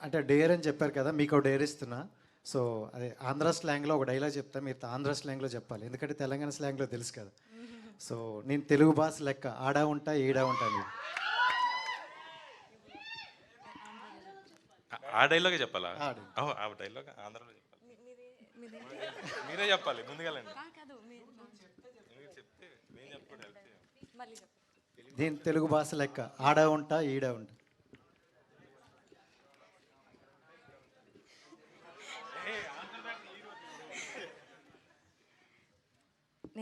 అంటే డేర్ అని చెప్పారు కదా మీకు డేర్ ఇస్తున్నా. సో అదే ఆంధ్ర స్లాంగ్లో ఒక డైలాగ్ చెప్తా మీరు ఆంధ్ర స్లాంగ్లో చెప్పాలి. ఎందుకంటే తెలంగాణ స్లాంగ్లో తెలుసు కదా. సో నేను తెలుగు భాష లెక్క ఆడా ఉంటా ఈడా ఉంటా నేను ఆ- డైలాగే చెప్పాలా? ఆ డైలాగ్. ఆంధ్రలో చెప్పాలి. మీరే చెప్పాలి ముందుగాలండి. చేయాలి. నేను తెలుగు భాష లెక్క ఆడా ఉంటా ఈడా ఉంటా.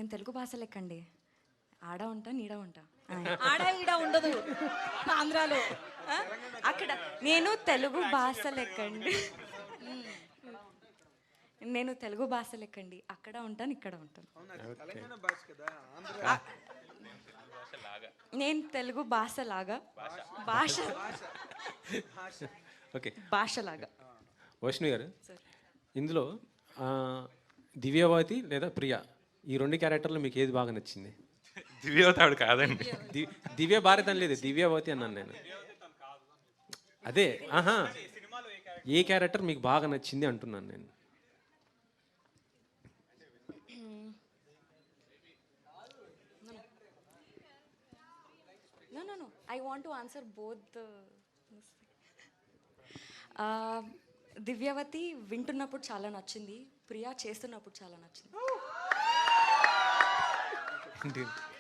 నేను తెలుగు భాష లెక్కండి. ఆడ ఉంటా నీడ ఉంటా. ఆడ ఈడ ఉండదు. ఆంధ్రాలో? అక్కడ నేను తెలుగు భాష లెక్కండి. నేను తెలుగు భాష లెక్కండి. అక్కడ ఉంటాను ఇక్కడ ఉంటాను. నేను తెలుగు భాష. లాగా భాష. ఓకే. భాష లాగా వైష్ణవి గారు ఇందులో ఆ, దివ్యవతి లేదా ప్రియ? ఈ రెండు క్యారెక్టర్లు మీకు ఏది బాగా నచ్చింది? దివ్యవతి ఆవిడ కాదండి. దివ్య భారత్ అని లేదు దివ్యవతి అన్నాను నేను. అదే ఆహా. ఏ క్యారెక్టర్ మీకు బాగా నచ్చింది అంటున్నాను నేను. No, no, no. I want to answer both the. Uh, Divyavathi వింటున్నప్పుడు చాలా నచ్చింది ప్రియా చేస్తున్నప్పుడు చాలా నచ్చింది.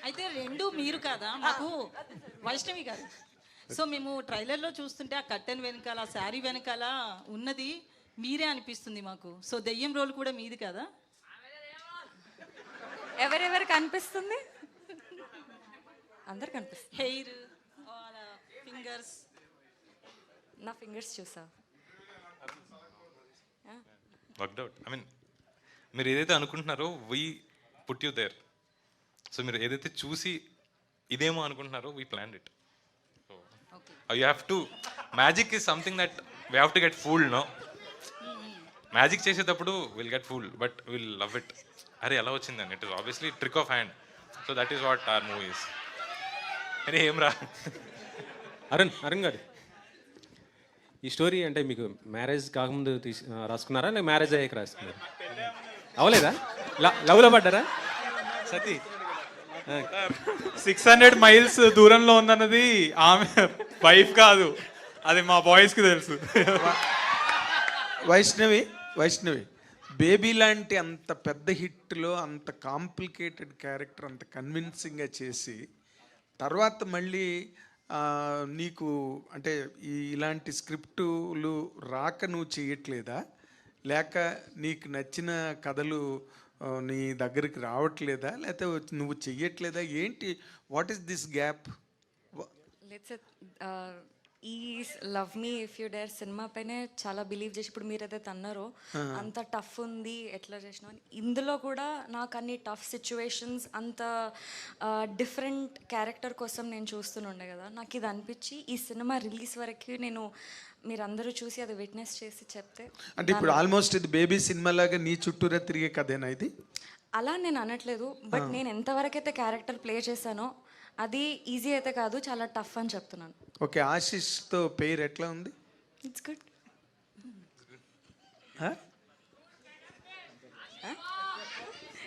అయితే రెండు మీరు కదా? మాకు వైష్ణవి గారు. సో మేము ట్రైలర్లో చూస్తుంటే ఆ కట్టెన్ వెనకాల ఆ శారీ వెనకాల ఉన్నది మీరే అనిపిస్తుంది మాకు. సో దెయ్యం రోల్ కూడా మీది కదా? ఎవరెవరు కనిపిస్తుంది? అందరు కనిపిస్తుంది. Hair fingers. నా ఫింగర్స్ చూసా వర్క్డ్ అవుట్. ఐ మీన్ మీరు ఏదైతే అనుకుంటున్నారో we put you there so మీరు ఏదైతే చూసి ఇదేమో అనుకుంటున్నారో we plan it you have to magic is something that we have to get fooled no magic చేసేటప్పుడు will get fool but will love it అరే ఎలా వచ్చిందని it is obviously trick of hand so that is what are movies అరే ఏం రా? అరుణ్ అరుణ్ గారు. ఈ story అంటే మీకు మ్యారేజ్ కాకముందు తీసి రాసుకున్నారా? లేక మ్యారేజ్ అయ్యాక రాసుకున్నారా? అవలేదా ల- లవ్లో పడ్డారా? సతీ సిక్స్ హండ్రెడ్ మైల్స్ దూరంలో ఉందన్నది ఆమె వైఫ్ కాదు. అది మా బాయ్స్కి తెలుసు. వైష్ణవి వైష్ణవి బేబీ లాంటి అంత పెద్ద హిట్లో అంత కాంప్లికేటెడ్ క్యారెక్టర్ అంత కన్విన్సింగ్గా చేసి తర్వాత మళ్ళీ నీకు అంటే ఈ ఇలాంటి స్క్రిప్టులు రాక నువ్వు చేయట్లేదా? లేక నీకు నచ్చిన కథలు నీ దగ్గరికి రావట్లేదా? లేకపోతే నువ్వు చెయ్యట్లేదా? ఏంటి? What is this gap let's ఈ love me if you dare cinema పైనే చాలా బిలీవ్ చేసి ఇప్పుడు మీరు ఏదైతే అన్నారో అంత టఫ్ ఉంది ఎట్లా చేసినా ఇందులో కూడా నాకు అన్ని టఫ్ సిచ్యువేషన్స్ అంత డిఫరెంట్ క్యారెక్టర్ కోసం నేను చూస్తుండే కదా. నాకు ఇది అనిపించి ఈ సినిమా రిలీజ్ వరకు నేను మీరందరూ చూసి అది విట్నెస్ చేసి చెప్తే అంటే ఇప్పుడు ఆల్మోస్ట్ ఇది బేబీ సినిమా లాగా నీ చుట్టూరా తిరిగే కథేనా ఇది? అలా నేను అనట్లేదు బట్ నేను ఎంతవరకు అయితే క్యారెక్టర్ ప్లే చేశానో అది ఈజీ అయితే కాదు చాలా టఫ్ అని చెప్తున్నాను. ఓకే ఆశిష్తో పేరు ఎట్లా ఉంది? It's good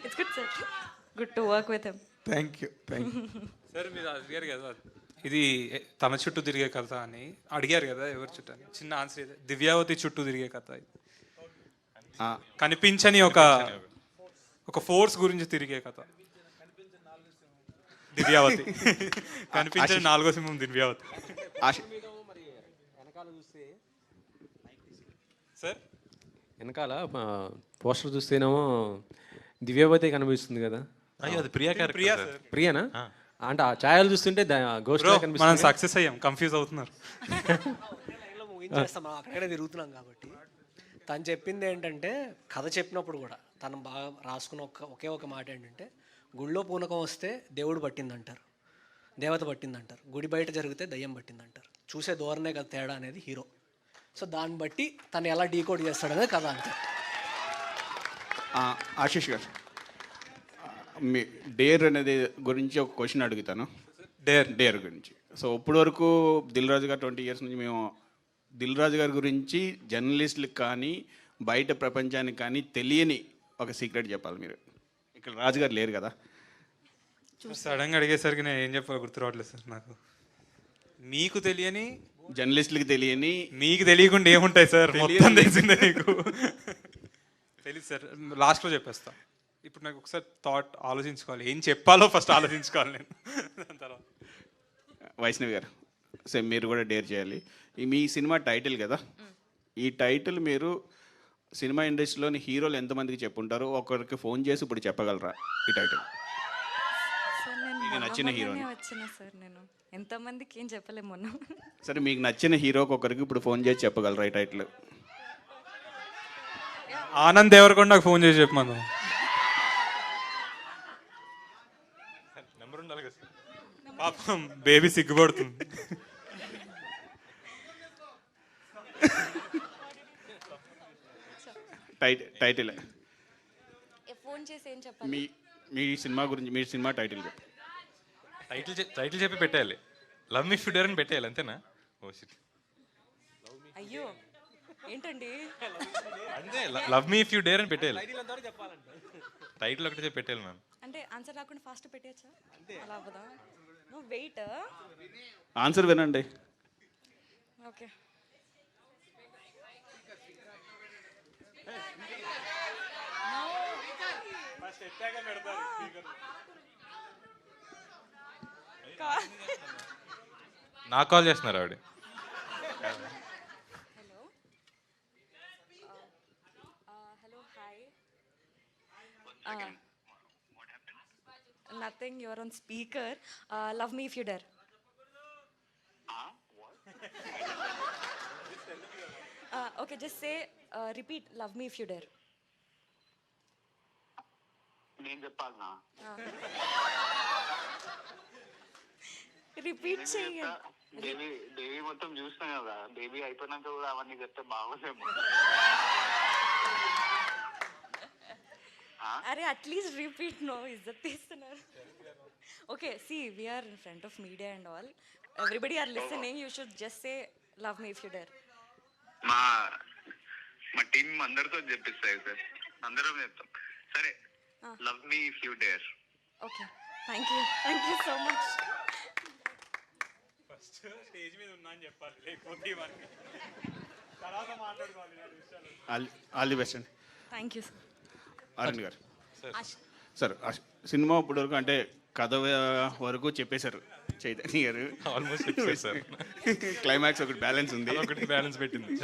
it's good sir good to work with him thank you thank you sir మీరు అడిగారు కదా. ఇది తన చుట్టూ తిరిగే కథ అని అడిగారు కదా ఎవరి చుట్టూ అని. చిన్న ఆన్సర్ ఇదే. దివ్యావతి చుట్టూ తిరిగే కథ ఇది. కనిపించని ఒక ఒక ఫోర్స్ గురించి తిరిగే కథ. దివ్యావతి. కనిపించని నాలుగో సింహం దివ్యావతి. సార్? వెనకాల పోస్టర్ చూస్తేనేమో దివ్యవతి కనిపిస్తుంది కదా. అయ్యో అది ప్రియా ప్రియా ప్రియనా? అంటే ఆ ఛాయలు చూస్తుంటే గోస్ట్ మనం సక్సెస్ అయ్యాం. కన్ఫ్యూజ్ అవుతున్నారు. ట్రైన్లో ముగించేస్తాం. మనం అక్కడే తిరుగుతున్నాం కాబట్టి. తను చెప్పింది ఏంటంటే కథ చెప్పినప్పుడు కూడా తను బాగా రాసుకున్న ఒక ఒకే ఒక మాట ఏంటంటే గుళ్ళో పూనకం వస్తే దేవుడు పట్టిందంటారు. దేవత పట్టిందంటారు. గుడి బయట జరిగితే దయ్యం పట్టిందంటారు. చూసే ధోరణే కదా తేడా అనేది హీరో. సో దాన్ని బట్టి తను ఎలా డీకోడ్ చేస్తాడనేది కథ అంతే. ఆ, ఆశీష్ గారు. మీ డేర్ అనేది గురించి ఒక క్వశ్చన్ అడుగుతాను. డేర్. డేర్ గురించి. సో ఇప్పుడు వరకు దిల్ రాజు గారు ట్వంటీ ఇయర్స్ నుంచి మేము దిల్ రాజు గారి గురించి జర్నలిస్టులకు కానీ బయట ప్రపంచానికి కానీ తెలియని ఒక సీక్రెట్ చెప్పాలి మీరు. ఇక్కడ రాజు గారు లేరు కదా. సడన్గా అడిగేసరికి నేను ఏం చెప్పాలో గుర్తు రావట్లేదు సార్ నాకు. మీకు తెలియని జర్నలిస్టులకు తెలియని మీకు తెలియకుండా ఏముంటాయి సార్? మొత్తం తెలిసిందే మీకు తెలియదు సార్. లాస్ట్లో చెప్పేస్తా. ఇప్పుడు నాకు ఒకసారి థాట్ ఆలోచించుకోవాలి. ఏం చెప్పాలో ఫస్ట్ ఆలోచించుకోవాలి నేను. దాని తర్వాత. వైష్ణవి గారు సో మీరు కూడా డేర్ చేయాలి. ఈ మీ సినిమా టైటిల్ కదా? ఈ టైటిల్ మీరు సినిమా ఇండస్ట్రీలోని హీరోలు ఎంతమందికి చెప్పుంటారో? ఒకరికి ఫోన్ చేసి ఇప్పుడు చెప్పగలరా ఈ టైటిల్ మీకు నచ్చిన. వచ్చిన సార్ నేను. ఎంతమందికి ఏం చెప్పలేము మొన్న సరే మీకు నచ్చిన హీరోకి ఒకరికి ఇప్పుడు ఫోన్ చేసి చెప్పగలరా ఈ టైటిల్ ఆనంద్ దేవరకొండ నాకు ఫోన్ చేసి చెప్పమను నెంబర్ ఉండాలి కదా సార్ పాపం బేబీ సిగ్గుపడుతుంది. టైట్ టైటిల్. ఫోన్ చేసి ఏం చెప్పాలి? మీ మీ సినిమా గురించి మీ సినిమా టైటిల్ చెప్పు. టైటిల్ టైటిల్ చెప్పి పెట్టేయాలి. లవ్ మీ ఫిడర్ అని పెట్టేయాలి అంతేనా? ఓ. అయ్యో ఏంటండి? అంతే love me if you dare అని పెట్టేయాలి. టైటిల్ ఒకటి చెప్పి పెట్టేయాలి మ్యామ్ అంటే ఆన్సర్ రాకుండా ఫాస్ట్ పెట్టేయచ్చా? అలా అవ్వదా? నువ్వు వెయిట్ ఆన్సర్ వినండి. ఓకే నాకు కాల్ చేస్తున్నారు ఆవిడ. Hello hello hi nothing you're on speaker love me if you dare okay just say repeat love me if you dare నేను చెప్పాలనా రిపీట్ చేయండి బేబీ బేబీ మొత్తం చూసినా కదా. బేబీ అయిపోయినాక కూడా అవన్నీ చెప్తే బాగోదేమో. అరే అట్లీస్ట్ రిపీట్ నో ఇజ్జత్ తీస్తున్నారు. Okay see we're in front of media and all everybody are listening you should just say love me if you dare మా మా టీం అందరితో చెప్పిస్తాయి సార్ అందరం చెప్తాం. సరే love me if you dare okay thank you thank you so much first stage మీద ఉన్నా అని చెప్పాలి లేకపోతే ఇవన్నీ. తర్వాత మాట్లాడుకోవాలి ఆల్ ది బెస్ట్ అండి. Thank you sir Arun garu. Sir. Cinema ఇప్పుడు వరకు అంటే కథ వరకు చెప్పేశారు చైతన్య గారు. ఆల్మోస్ట్ క్లైమాక్స్ ఒకటి బ్యాలెన్స్ ఉంది. ఒకటి బ్యాలెన్స్ పెట్టింది.